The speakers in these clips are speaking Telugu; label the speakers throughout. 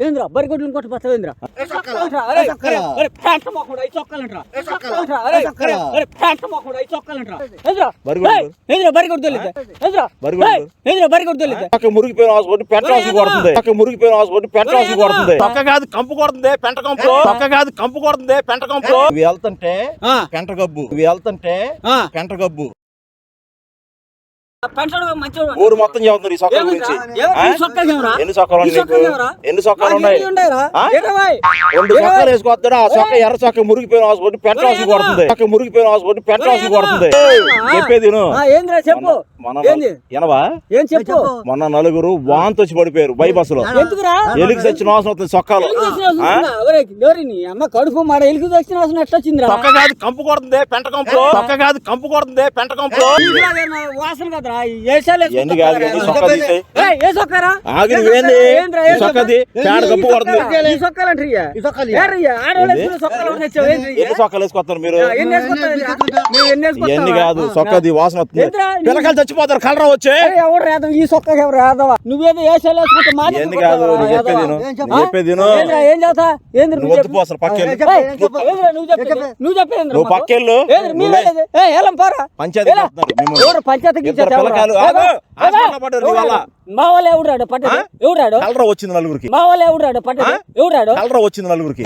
Speaker 1: ఏంద్రా బరిగొడ్లు ఇంకోటి
Speaker 2: మురిగిపోయిన హాస్పిటల్ కొడుతుంది. పక్క మురిగిపోయిన హాస్పిటల్ పెంట వాసన కొడుతుంది. పక్క కాదు కంపు కొడుతుంది పెంట కంపు. పక్క కాదు కంపు కొడుతుంది పెంట కంపు. ఇవి వెళ్తుంటే
Speaker 1: ఆ.
Speaker 2: పెంట గబ్బు. ఇవి వెళ్తుంటే. పెంట గబ్బు. ఊరు మొత్తం చెబుతున్నారు ఈ సొక్కల గురించి? ఎన్ని సొక్కలు ఉన్నాయి నీకు? ఎన్ని సొక్కలు ఉన్నాయి? రెండు సొక్కలు వేసుకొస్తాడు ఆ సొక్క ఎర్ర సొక్క మురిగిపోయిన హాస్పిటల్ పెంట వాసన కొడుతుంది. పక్క మురిగిపోయిన హాస్పిటల్ పెంట వాసన కొడుతుంది. చెప్పేది
Speaker 1: చెప్పు?
Speaker 2: ఎనవా
Speaker 1: ఏం చెప్పు?
Speaker 2: మొన్న నలుగురు వాంతి వచ్చి పడిపోయారు బై బస్సులో.
Speaker 1: ఎందుకురా?
Speaker 2: ఎలికి సచ్చిన వాసన వస్తుంది సొక్కలు.
Speaker 1: ఎలుగు తెచ్చిన అవసరం నీ అమ్మ కడుపు మాడ ఎలుగు తెచ్చిన అవసరం ఎట్లా వచ్చిందిరా?
Speaker 2: పక్క కాదు కంపు కొడుతుంది పెంట కంపు. పక్క కాదు కంపు కొడుతుంది పెంట కంపు.
Speaker 1: వాసన వేసుకుంటా
Speaker 2: ఎన్ని కాదు కానీ సొక్క తీసేయ్. ఆగి నువ్వేంది? ఈ సొక్కది? పేడ కప్పు? ఎన్ని సొక్కలు వేసుకొస్తారు మీరు?
Speaker 1: ఎన్ని
Speaker 2: కాదు సొక్కది వాసన వస్తుంది. పిల్లకాయలు చచ్చిపోతారు కలరా వచ్చే.
Speaker 1: ఏయ్, ఎవడు రాదు? ఈ సొక్క ఎవరు రాదవా? నువ్వేదో ఏషాలు వేసుకుంటే మా దగ్గరికి
Speaker 2: ఎన్ని కాదు
Speaker 1: వస్తావా,
Speaker 2: నువ్వు చెప్పేది
Speaker 1: యాదవా?
Speaker 2: విను. నువ్వు చెప్పేది విను.
Speaker 1: ఏంద్రా, ఏం చేస్తా? ఏంద్ర
Speaker 2: నువ్వు వద్దు పోసరు పక్కెళ్ళు.
Speaker 1: ఏయ్, ఏంద్రా, నువ్వు చెప్పేది నువ్వు
Speaker 2: నువ్వు పక్కెళ్ళు. పంచాయతీ పిల్లకాయలు పడ్డారు వల్ల.
Speaker 1: మా వాళ్ళు ఎవడాడు పట్టడు? ఎవడాడు
Speaker 2: కలరా వచ్చింది నలుగురికి.
Speaker 1: మా వాళ్ళు ఎవడాడు పట్టడు ఎవడాడు
Speaker 2: కలరా వచ్చింది నలుగురికి.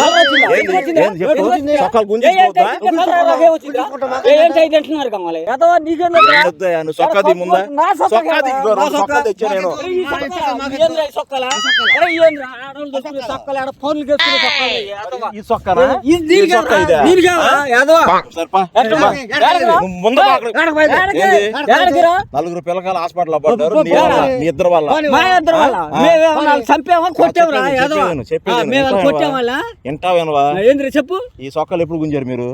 Speaker 2: ముందా
Speaker 1: నా నా?
Speaker 2: నలుగురు పిల్లకాయలు హాస్పిటల్ పడ్డారు నీ వల్ల, మీ ఇద్దరు వల్ల.
Speaker 1: మా ఇద్దరు వాళ్ళ.
Speaker 2: ఆ?
Speaker 1: మేమేమన్నా వాళ్ళని చంపామా కొట్టామరా
Speaker 2: చెప్పేది,
Speaker 1: యాదవ
Speaker 2: చెప్పేది, చెప్పేది,
Speaker 1: మేము వాళ్ళని
Speaker 2: వింటావా?
Speaker 1: ఏంద్ర చెప్పు?
Speaker 2: ఈ సొక్కలు ఎప్పుడు గుంజారు మీరు?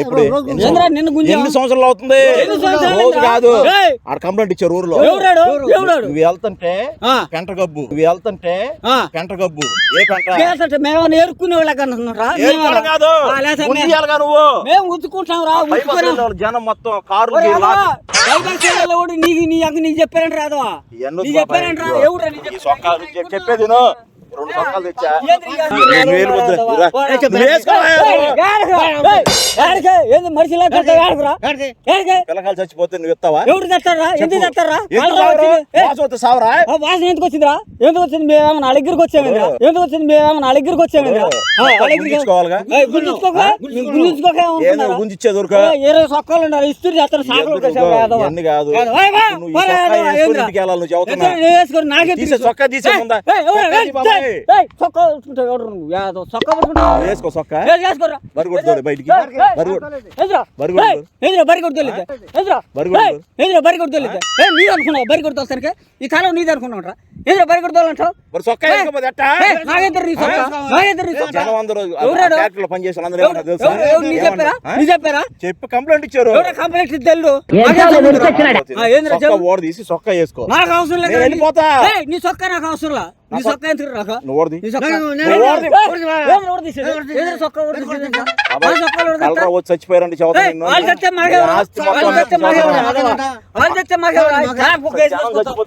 Speaker 2: ఎప్పుడు? ఎన్ని
Speaker 1: ఏంద్రా
Speaker 2: సంవత్సరాలు-
Speaker 1: నిన్ను గుంజా
Speaker 2: ఎన్ని సంవత్సరాలు అవుతుంది?
Speaker 1: ఎన్ని సంవత్సరాలు
Speaker 2: రోజు
Speaker 1: అయిందిరా?
Speaker 2: కాదు.
Speaker 1: ఏయ్!
Speaker 2: ఆడ కంప్లైంట్ ఇచ్చారు ఊర్లో. నువ్వు వెళ్తుంటే
Speaker 1: ఆ.
Speaker 2: పెంట గబ్బు. నువ్వు వెళ్తుంటే
Speaker 1: ఆ.
Speaker 2: పెంట గబ్బు. ఏ పెంట?
Speaker 1: కేసంటే మేము నేర్చుకునే వాళ్ళకి అనుకున్నారా
Speaker 2: ఏర్పాటు కాదు.
Speaker 1: ఆ, లేకపోతే మే-
Speaker 2: గుంజియాలిగా నువ్వు.
Speaker 1: మేము ఉతుకుంటాం రా
Speaker 2: పై
Speaker 1: ఉతుకున్నాం
Speaker 2: బస్సులో ఉన్న జనం మొత్తం కారు
Speaker 1: కూడా నీకు నీ నీకు చెప్పారంట రాదవా చెప్పారంట ఎవరు
Speaker 2: సొక్కలు చెప్- చెప్పేది. రెండు సొక్కలు తెచ్చా? రెండు వేలు?
Speaker 1: ఏంది మనిషిలా కడతావు ఏడకురా? ఏడకే?
Speaker 2: పిల్లకాయలు చచ్చిపోతే నువ్వు ఇస్తావా
Speaker 1: ఎవరు తెస్తారా ఎందుకు తెస్తారా
Speaker 2: సావరు? వాసన
Speaker 1: ఎందుకు వచ్చిందిరా ఎందుకు వచ్చింది వచ్చింది మేము గుంజించుకోక
Speaker 2: ఏంది
Speaker 1: ఏమనుకున్నారా?
Speaker 2: గుంజిచ్చే దొరక
Speaker 1: ఏయ్, ఇరవై సొక్కలు ఉన్నారు సాకులు.
Speaker 2: ఎన్ని కాదు నువ్వు వేసుకొని
Speaker 1: నాకే
Speaker 2: తీసే. సొక్కా తీసే సొక్క
Speaker 1: వేసుకుంటావు ఎవరు నువ్వు
Speaker 2: వేసుకో
Speaker 1: వేసుకోరా.
Speaker 2: బయటికి బరిగొడ్డు
Speaker 1: ఎదురా.
Speaker 2: బరిగొడ్డు.
Speaker 1: ఏయ్, ఎదురా, బరిగొడ్డు తోలిద్దా. ఎదురా.
Speaker 2: బరిగొడ్డు.
Speaker 1: ఏయ్, ఎదురా, బరిగొడ్డు తోలిద్దా. ఏయ్, నీది అనుకున్నావు బరిగొడ్డు తోలుతానికి? ఈ కాలం నీది అనుకున్నావురా ఎదురా తోలంటావు
Speaker 2: మరి సొక్క వేసుకోపోతే ఎట్టా?
Speaker 1: ఏయ్, నాగేంద్ర నీ సొక్క నాగేంద్ర నీ సొక్క
Speaker 2: జనం అందరూ
Speaker 1: ఎవరాడు?
Speaker 2: ఫ్యాక్టరీలో పనిచేసే వాళ్ళందరూ
Speaker 1: ఎవరు-
Speaker 2: ఏమన్నా తెలుసా?
Speaker 1: ఎవరు- ఎవరు నీ చెప్పారా
Speaker 2: ఏమన్నా?
Speaker 1: నీ చెప్పారా
Speaker 2: చెప్పి కంప్లైంట్ ఇచ్చారు
Speaker 1: ఎవరా కంప్లైంట్ ఏందిరా చెప్పు.
Speaker 2: ఓడ తీసి సొక్క వేసుకో
Speaker 1: నాకు అవసరం లేదు
Speaker 2: వెళ్ళిపోతా.
Speaker 1: ఏయ్, నీ సొక్క నాకు అవసరం లా నీ సొక్క ఎందుకు రాక నీ. వాళ్ళు వాళ్ళు? వాళ్ళు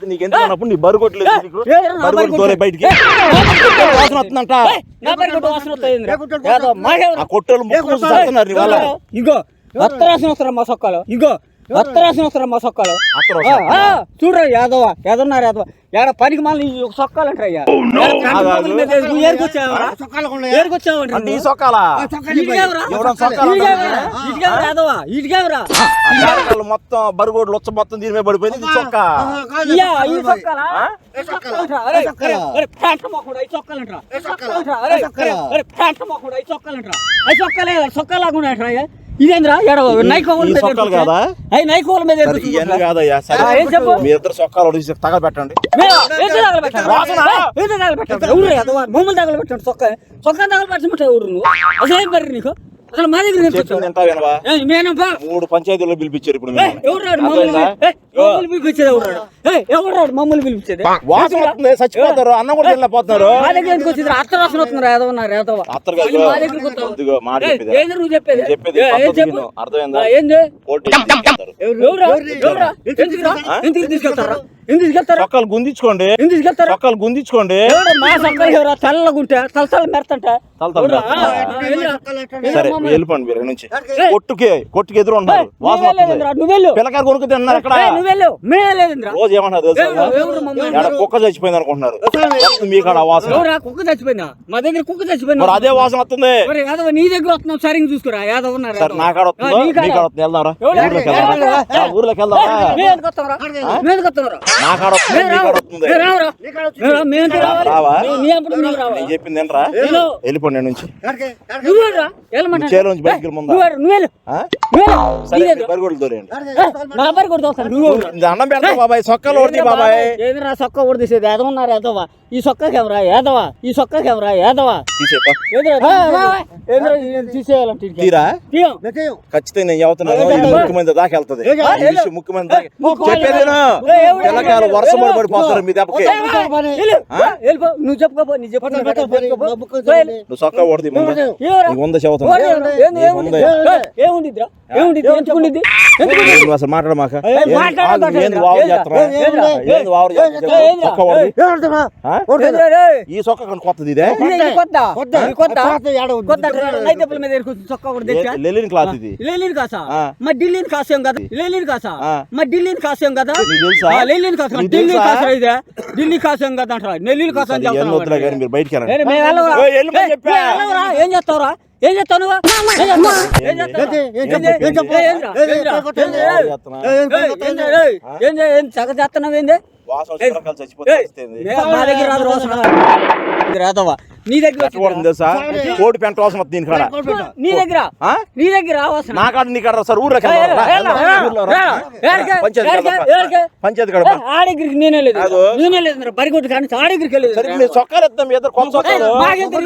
Speaker 2: నీకు ఎందుకు అన్నప్పుడు నీ బరుగొట్లేదు
Speaker 1: బరిగొడ్డు.
Speaker 2: బయటికి. వాసన వస్తుందంట. వల్ల
Speaker 1: ఇగో. అత్తరాసిన వస్తారా మా సొక్కలు? ఇగో. అత్తరాసిన వస్తారా మా సొక్కలు. చూడరా యాదవ యాదన్నారు యాదవ. ఏడ పనికి మళ్ళీ సొక్కాలు అంటారు అయ్యా. ఏరుకొచ్చావరా ఏరుకొచ్చావంట
Speaker 2: అంటే ఈ సొక్కాలా? ఎవడం సొక్కాలు
Speaker 1: యాదవ? ఇటుకేవరా
Speaker 2: ఆ జాతకాలు మొత్తం బరుగోడ్లు ఉచ్చ మొత్తం దీని మీద పడిపోయింది ఇది చొక్క.
Speaker 1: ఇయ్యా, ఇదేంద్రా? నైకోల?
Speaker 2: కాదా?
Speaker 1: అయ్యి నైకోల మీద?
Speaker 2: ఇవన్నీ కాదయ్యా. సరే
Speaker 1: ఏం చెప్పు?
Speaker 2: మీ ఇద్దరు సొక్కాలు?
Speaker 1: ఎవరు యాదవ? మమ్మల్ని తగలబెట్టాడు సొక్క. సొక్క నువ్వు? అసలు ఏం బర్రి నీకు? అసలు మా దగ్గర
Speaker 2: మూడు పంచాయతీల్లో పిలిపించారు ఇప్పుడు.
Speaker 1: ఎవరు పిలిపించేది ఎవరు ఎవరు మమ్మల్ని పిలిపించేది?
Speaker 2: వాసన వస్తుంది చచ్చిపోతారు అన్నం కూడా తినలేకపోతున్నారు.
Speaker 1: మా దగ్గర ఎందుకు వచ్చింది అత్త రాసిన వస్తున్నారు ఏదో ఉన్నారు ఏదో.
Speaker 2: అత్తరు కాదు.
Speaker 1: మా దగ్గరికి వస్తావు.
Speaker 2: ఇదిగో మాట చెప్పేది?
Speaker 1: ఏంది నువ్వు చెప్పేది?
Speaker 2: చెప్పేది
Speaker 1: చెప్పు.
Speaker 2: అర్థమైందా?
Speaker 1: ఏంది?
Speaker 2: కోర్టు తీసుకెళ్తారు.
Speaker 1: ఎవరా? ఎవరా? ఎందుకురా? ఎందుకు తీసుకెళ్తారా?
Speaker 2: చొక్కాలు గుందించుకోండి. చొక్కాలు గుందించుకోండి.
Speaker 1: మా సొక్కలు ఎవరా తెల్లగుంటే తలతల మెరతంటే?
Speaker 2: సరే వెళ్ళిపోండి మీరు నుంచి. కొట్టుకి కొట్టుకి ఎదురు ఉన్నారు. పిల్లకారు కొనుక్కు తిన్నారు అక్కడ రోజు ఏమన్నారు కుక్క చచ్చిపోయింది అనుకుంటున్నారు. మీకు వాసన.
Speaker 1: కుక్క చచ్చిపోయిందా? మా దగ్గర కుక్క చచ్చిపోయిందా?
Speaker 2: అదే వాసన వస్తుంది.
Speaker 1: యాదవ నీ దగ్గర వస్తున్నాం సరిగ్గా చూసుకురా? యాదవ్ ఉన్నారు?
Speaker 2: సరే నా కాడ వస్తుందో. మీ కాడ వెళ్దాంరా
Speaker 1: ఎవరు?
Speaker 2: ఊర్లోకి వెళ్దాం ఊర్లోకి వెళ్దామా?
Speaker 1: మేము
Speaker 2: నేను చెప్పింది ఏంట్రా. వెళ్ళిపోండి నుంచి బయటికి పెడతా బాబాయ్ సొక్కలు ఓడి బాబాయ్
Speaker 1: ఏదిరా సొక్క ఏదో ఉన్నారు ఏదవా ఈ సొక్క కెమెరా ఏదవా ఈ సొక్క కెమెరా ఏదవా తీసేయాలంటే ఇది.
Speaker 2: తీరా
Speaker 1: తీయం.
Speaker 2: ఖచ్చితంగా నేను చెబుతున్నాను ఇది ముఖ్యమంది దాకా వెళ్తది పిల్లకాయలు వర్షం పడి పడిపోతారు మీ దెబ్బకి.
Speaker 1: నువ్వు చెప్పుకోపో నీ చెప్పు.
Speaker 2: నువ్వు సొక్క ఓడిది ముందు.
Speaker 1: ఏవరా?
Speaker 2: నీకు ఉందా చెబుతున్నా.
Speaker 1: ఓడి, ఏంది, ఏంది,
Speaker 2: నీకు
Speaker 1: ఏముంది?
Speaker 2: అసలు మాట్లాడమాక? ఈ సొక్క కొత్తది ఇదే? లెలిన్ క్లాత్ ఇది.
Speaker 1: లేలిన్ కాసా. మరి ఢిల్లీని కాసాం కదా? లేలిన్ కాసా
Speaker 2: ఆ.
Speaker 1: మరి ఢిల్లీని కాసాం కదా? లేలిన్ కాసాం ఢిల్లీ? కాసా ఇదే. ఢిల్లీ కాసాం కదా అంటారా. నెల్లూరు కాసా అని
Speaker 2: మీరు బయటికి
Speaker 1: వెళ్ళవురా? ఏం చేస్తావురా? ఏం చేస్తావు నువ్వు ఏం చక్క చేస్తున్నావు ఏంది. మే- దగ్గర రాదు రాదవ్వా నీ దగ్గర
Speaker 2: ఎట్ట కొడుతుంది తెలుసా? కోడి పెంట వాసన వస్తుంది దీని కాడ.
Speaker 1: నీ దగ్గర?
Speaker 2: ఆ?
Speaker 1: నీ దగ్గర రావాల్సిన?
Speaker 2: నా కాడ నీ కాడ సార్ ఊర్లోకి వెళ్దాం. రా, వెళ్దాం. ఊర్లో రా. పంచాయతీ కాడ.
Speaker 1: ఆడగిరికి నేనే లేదు. నేనే లేదు బరిగొట్టు కానీ ఆడగిరికి వెళ్ళలేదు
Speaker 2: చొక్కాలు ఎత్తాం ఇద్దరు కొత్త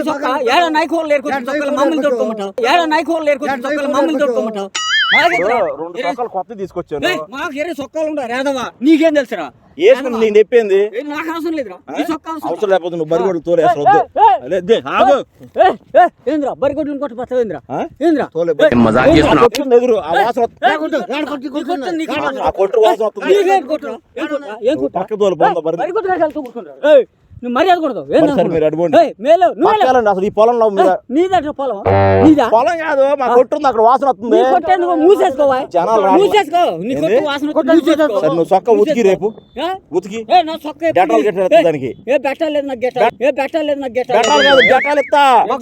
Speaker 1: చొక్కా ఏడ నాయకోళ్ళు ఏరుకొచ్చిన చొక్కాలు మమ్మల్ని తోడుకోమంటావు? ఏడ నాయకోళ్ళు ఏరుకొచ్చిన చొక్కాలు మమ్మల్ని తోడుకోమంటావు?
Speaker 2: రెండు చొక్కాలు కొత్త తీసుకొచ్చాను.
Speaker 1: మాకు ఎరే చొక్కాలు ఉండవు రేదవా నీకేం తెలుసురా?
Speaker 2: వేసుకుని నేను చెప్పింది?
Speaker 1: నాకు అవసరం లేదురా. అవసరం
Speaker 2: లేకపోతే నువ్వు బరిగొడ్లు తోలేసి వద్దు.
Speaker 1: ఏయ్, ఏయ్,
Speaker 2: లేదు, దే, ఆగు.
Speaker 1: ఏయ్, ఏయ్, ఏంద్రా? బరిగొడ్లను కొట్టి పడతావు ఏంద్రా? ఏంద్రా?
Speaker 2: తోలే
Speaker 3: మజాక్.
Speaker 2: కొట్టింది ఎదురు. ఆ వాసన
Speaker 1: కొట్టు, కొట్టు.
Speaker 2: కొట్టు వాసన వస్తుంది?
Speaker 1: ఏం కొట్టురా?
Speaker 2: పక్క తోలు పోందా
Speaker 1: నువ్వు మర్యాద కూడదు
Speaker 2: మరి సరే మీరు అడుగుండి.
Speaker 1: ఏయ్, మేలు నువ్వు వెళ్ళు.
Speaker 2: పక్కాలండి అసలు ఈ పొలంలో
Speaker 1: నీదట్రా పొలం నీదా
Speaker 2: పొలం కాదు మా కొట్టు ఉంది అక్కడ వాసన వస్తుంది
Speaker 1: నీ మూసేసుకోవా
Speaker 2: జనాలు.
Speaker 1: మూసేసుకో నీ కొట్టు
Speaker 2: ఏంది?
Speaker 1: వాసన.
Speaker 2: సరే నువ్వు చొక్క ఉతికి రేపు
Speaker 1: ఏ?
Speaker 2: ఉతికి
Speaker 1: ఏ, నా నీ-
Speaker 2: గెటాల్ దానికి.
Speaker 1: ఏ పెట్టలేదు నాకు గెటాల్ ఏ పెట్టలేదు నాకు గెటాల్
Speaker 2: గట్టాలు కాదు గట్టాలు ఇస్తా.
Speaker 1: మా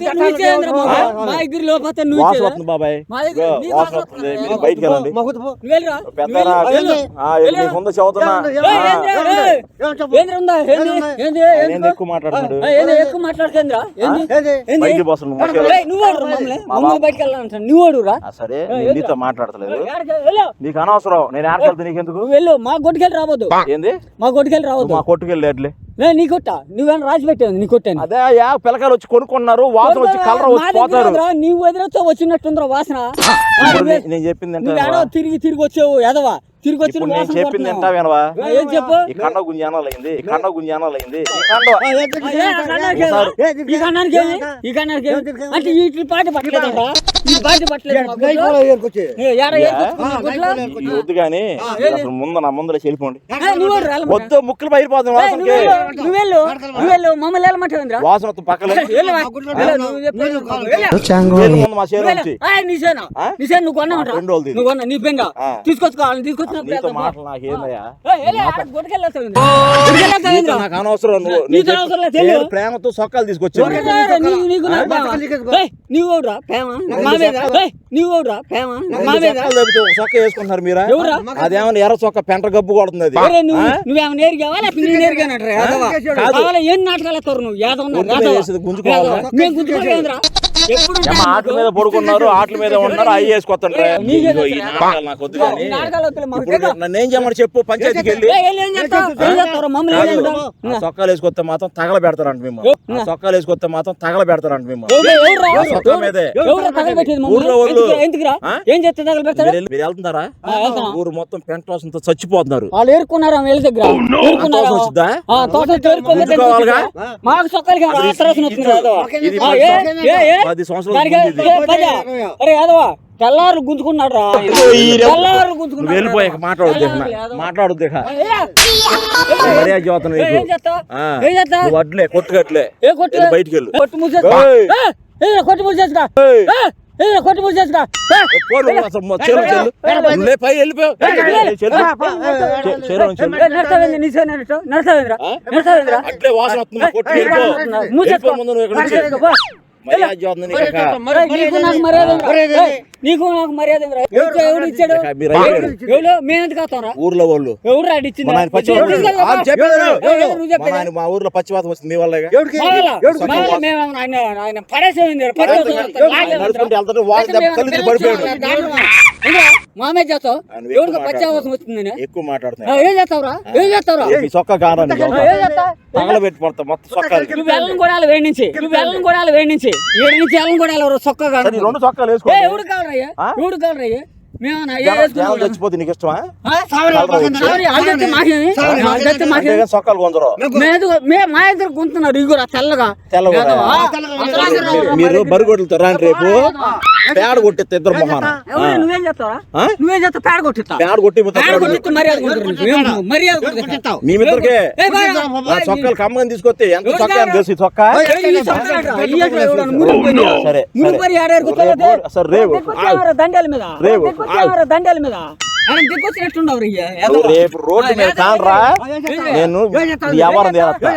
Speaker 1: దగ్గర లోపతే నువ్వు
Speaker 2: వాసన? వస్తుంది బాబాయ్
Speaker 1: మా దగ్గర నీ
Speaker 2: వాసన వస్తుంది. మీరు బయటికి వెళ్ళండి
Speaker 1: నువ్వు వెళ్ళిరా. నువ్వు
Speaker 2: పెద్దరా. ఆ, నీకు ఉందా చదువుతున్నా
Speaker 1: ఏందిరా, ఏందిరా ఉందా? ఏంది? ఏంది? ఏంది?
Speaker 2: ఎక్కువ మాట్లాడుతున్నాడు?
Speaker 1: ఆ, ఏంది? ఎక్కువ మాట్లాడుతుందిరా ఏంది? ఏంది?
Speaker 2: బయటికి పోసం నువ్వు? మాట్లాడు.
Speaker 1: ఏయ్, నువ్వు ఓడురా మమ్మల్ని మమ్మల్ని బయటికి వెళ్ళాలంట నువ్వు ఓడురా
Speaker 2: ఆ, సరే నేను నీతో మాట్లాడతలేదు. నీకు అనవసరం. నేను
Speaker 1: నువ్వు వెళ్ళు. మా గొడ్డుకెళ్ళి రావద్దు.
Speaker 2: ఏంది?
Speaker 1: మా
Speaker 2: నువ్వు
Speaker 1: రావద్దు.
Speaker 2: మా కొట్టుకెళ్ళి
Speaker 1: నేను నీ కొట్ట? నువ్వేమైనా రాసి పెట్టావు నీ కొట్టాను
Speaker 2: అదే యా పిల్లకాయలు వచ్చి కొనుక్కున్నారు. వాసన వచ్చి కలర్ వచ్చి పోతారు.
Speaker 1: నీ వదిలేతో వచ్చినట్టుందిరా వాసన.
Speaker 2: నేను చెప్పింది
Speaker 1: నువ్వు తిరిగి తిరిగి వచ్చావు ఎదవా తిరిగి వచ్చి
Speaker 2: ఇప్పుడు
Speaker 1: నువ్వు
Speaker 2: నేను చెప్పింది. ఎంత వినవా
Speaker 1: ఏం చెప్పు
Speaker 2: ఈ కండ గుంజానాలు అయింది ఈ కండ గుంజానాలు అయింది ఈ
Speaker 1: కన్నానికి ఏమి? ఈ కన్నానికి ఏమి? ఈ కన్నానికి ఏమి? అంటే ఈ పాట పట్టలేదంటా
Speaker 2: వద్దు కానీ అసలు ముందు నా ముందర. వద్దు ముక్కలు? వాసన పక్కన.
Speaker 1: ఆ. తీసుకొచ్చుకోవాలి,
Speaker 2: ప్రేమతో సొక్కాలు
Speaker 1: నీవు? ప్రేమ? మా మీద? ఏయ్, నీవు ఎవడురా? ప్రేమ? మా మీద?
Speaker 2: చొక్క వేసుకుంటున్నారు మీరా? అదేమన్నా ఎర్ర చొక్క పెంట గబ్బు కొడుతుంది అది
Speaker 1: నువ్వు? నువ్వేమైనా నేర్గావా లేకపోతే. కావాలా ఏం నాటకాలు ఎత్తారు నువ్వు యాదవ
Speaker 2: గుంజుకోవాలా?
Speaker 1: మేము
Speaker 2: ఏమ్మా ఆటల మీద పడుకున్నారు ఆటల మీద ఉన్నారు అవి వేసుకొస్తుంటారు
Speaker 1: నీకే
Speaker 2: వద్దు కానీ నన్ను ఏం చేయమని చెప్పు పంచాయతీకి వెళ్ళి.
Speaker 1: చేస్తావు?
Speaker 2: ఆ సొక్కాలు వేసుకొస్తే మాత్రం తగల పెడతారంట మేము సొక్కాలు వేసుకొస్తే మాత్రం తగల పెడతారంట మేము మీరు వెళ్తున్నారా?
Speaker 1: వెళ్తాం.
Speaker 2: ఊరు మొత్తం పెంట వాసనతో చచ్చిపోతున్నారు.
Speaker 1: వాళ్ళు ఏరుకున్నారా? వీళ్ళ దగ్గర.
Speaker 2: గుంజుకోవాలిగా?
Speaker 1: మాకు సొక్కలకి
Speaker 2: పది సంవత్సరాల
Speaker 1: తెల్లారు గుంజుకున్నాడు రా తెల్లారు గుంజుకున్నాడు
Speaker 2: వెళ్ళిపోయాక మాట్లాడొద్దు. మాట్లాడొద్దు మర్యాద చదువుతాను
Speaker 1: ఏ,
Speaker 2: నువ్వు అడ్లే కొట్టుకట్లే
Speaker 1: ఏ కొట్టు
Speaker 2: బయటికి వెళ్ళు
Speaker 1: కొట్టు మూసేసుకో
Speaker 2: ఏయ్.
Speaker 1: ఏ, ఏ, కొట్టు మూసేసుకో
Speaker 2: ఏయ్.
Speaker 1: ఏ, ఏ, కొట్టు మూసేసుకో ఏ,
Speaker 2: పో నువ్వు అసలు మొ- చెరు చెల్లు నువ్వు లే పై వెళ్ళిపోయావు చెల్లు చె- చెరు చెల్లు
Speaker 1: ఏ, నడతావేంది? నీ సేన నడతావు? నడతావేందిరా?
Speaker 2: ఆ?
Speaker 1: నడతావేందిరా?
Speaker 2: అట్లే వాసన వస్తుంది కొట్టు. వెళ్ళిపో ముందు నువ్వు ఇక్కడ నుంచి
Speaker 1: మూసేసుకో, పో.
Speaker 2: మర్యాద చదువుతుంది నీకు ఇక.
Speaker 1: ఏయ్, నీకు నాకు మర్యాద ఎవడు ఇచ్చాడు. ఎవడు మేము ఎందుకు వస్తాంరా?
Speaker 2: ఊర్లో వాళ్ళు.
Speaker 1: ఎవరు రాడు ఇచ్చింది?
Speaker 2: మా ఊర్లో పచ్చివాతం మీ వల్ల
Speaker 1: వాళ్ళ మేము ఆయన చేస్తావు? ఎవరికి పచ్చావసం వస్తుంది
Speaker 2: ఎక్కువ
Speaker 1: ఆ,
Speaker 2: మాట్లాడుతున్నాడు
Speaker 1: ఏం చేస్తావురా? ఏం చేస్తావురా
Speaker 2: సొక్క మొత్తం
Speaker 1: కూడా కూడా ఏడు నుంచి. కూడా
Speaker 2: రెండు సొక్కాలు వేసుకో
Speaker 1: ఎవడు
Speaker 2: చచ్చిపోతే నీకు ఇష్టమా? సొక్కాలు కొందరు.
Speaker 1: మా ఇద్దరు ఇగురు తెల్లగా.
Speaker 2: మీరు బరిగొడ్లతో రాండి రేపు. పేడ కొట్టిస్తే ఇద్దరు మొహాన
Speaker 1: నువ్వేం చేస్తావా? నువ్వేం చేస్తావు పేడ కొట్టిస్తావు
Speaker 2: పేడ కొట్టి
Speaker 1: పేడ కొట్టిస్తే మర్యాద కొడతారు నీకు. ఏం నువ్వు మర్యాద కొడతావు
Speaker 2: మీ మిత్రకే
Speaker 1: ఏ బాయ్ రా.
Speaker 2: ఆ చొక్కాలు కమ్మని తీసుకొస్తే ఎంత చొక్కా తెలుసు ఈ చొక్కా? సరే,
Speaker 1: దండాల మీద
Speaker 2: రేపు.
Speaker 1: దండాల మీద
Speaker 2: రోడ్డు మీద కానరా నేను వ్యవహారం తేలత్తా